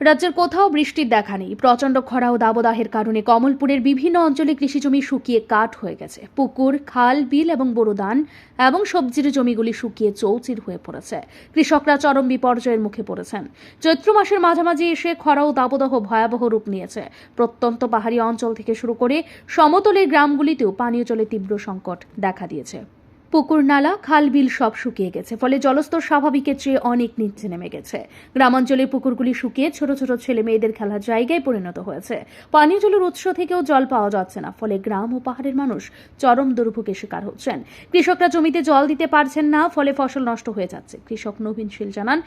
রাজ্যের কোথাও বৃষ্টির দেখা নেই। প্রচণ্ড খরা ও দাবদাহের কারণে কমলপুরের বিভিন্ন অঞ্চলে কৃষিজমি শুকিয়ে কাঠ হয়ে গেছে। পুকুর, খাল, বিল এবং বোরোদান এবং সবজির জমিগুলি শুকিয়ে চৌচির হয়ে পড়েছে। কৃষকরা চরম বিপর্যয়ের মুখে পড়েছেন। চৈত্র মাসের মাঝামাঝি এসে খরা ও দাবদাহ ভয়াবহ রূপ নিয়েছে। প্রত্যন্ত পাহাড়ি অঞ্চল থেকে শুরু করে সমতলের গ্রামগুলিতেও পানীয় জলের তীব্র সংকট দেখা দিয়েছে। পুকুর নালা খাল বিল সব শুকিয়ে গেছে, ফলে জলস্তর স্বাভাবিকের চেয়ে অনেক নিচে নেমে গেছে। গ্রামাঞ্চলের পুকুরগুলি শুকিয়ে ছোট ছোট ছেলে মেয়েদের খেলার জায়গায় পরিণত হয়েছে। পানীয় জলের উৎস থেকেও জল পাওয়া যাচ্ছে না, ফলে গ্রাম ও পাহাড়ের মানুষ চরম দুর্ভোগের শিকার হচ্ছেন। কৃষকরা জমিতে জল দিতে পারছেন না, ফলে ফসল নষ্ট হয়ে যাচ্ছে। কৃষক নবীন শীল জানান,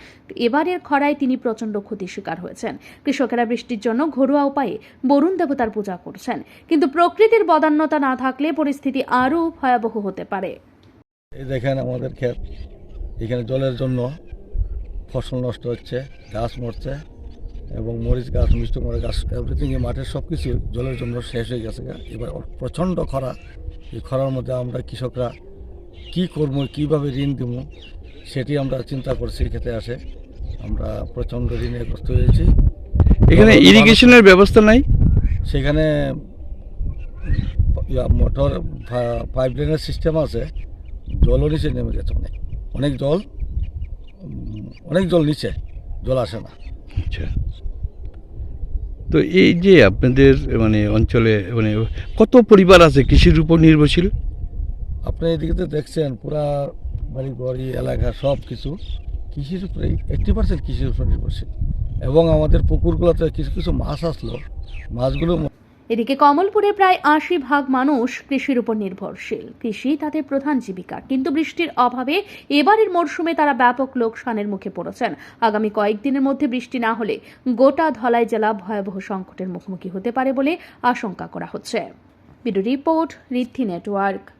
এবারের খরায় তিনি প্রচণ্ড ক্ষতির শিকার হয়েছেন। কৃষকেরা বৃষ্টির জন্য ঘরোয়া উপায়ে বরুণ দেবতার পূজা করছেন। কিন্তু প্রকৃতির বদান্যতা না থাকলে পরিস্থিতি আরও ভয়াবহ হতে পারে। এই দেখেন আমাদের ক্ষেত। এখানে জলের জন্য ফসল নষ্ট হচ্ছে গাছ মরছে এবং মরিচ গাছ মিষ্টি মরিচ গাছ এভরিথিং এই মাঠের সব কিছু জলের জন্য শেষ হয়ে গেছে এবার প্রচণ্ড খরা। এই খরার মধ্যে আমরা কৃষকরা কি করব কীভাবে ঋণ দেবো সেটি আমরা চিন্তা করছি খেতে আসে। আমরা প্রচণ্ড ঋণে গ্রস্ত হয়েছি। এখানে ইরিগেশনের ব্যবস্থা নাই? সেখানে মোটর পাইপ লাইনের সিস্টেম আছে। জলও নিচে নেমে গেছে অনেক। অনেক জল অনেক জল নিচে জল আসে না। আচ্ছা। তো এই যে আপনাদের মানে অঞ্চলে মানে কত পরিবার আছে কৃষির উপর নির্ভরশীল? আপনি এদিকে তো দেখছেন পুরা বাড়ি বাড়ি এলাকা সব কিছু কৃষির উপরে এইট্টি পার্সেন্ট কৃষির উপর নির্ভরশীল। এবং আমাদের পুকুরগুলোতে কিছু কিছু মাছ আসলো মাছগুলো এদিকে কমলপুরে প্রায় আশি ভাগ মানুষ কৃষির উপর নির্ভরশীল। কৃষি তাদের প্রধান জীবিকা। কিন্তু বৃষ্টির অভাবে এবারের মরশুমে তারা ব্যাপক লোকসানের মুখে পড়েছেন। আগামী কয়েকদিনের মধ্যে বৃষ্টি না হলে গোটা ধলাই জেলা ভয়াবহ সংকটের মুখোমুখি হতে পারে বলে আশঙ্কা করা হচ্ছে। Report network.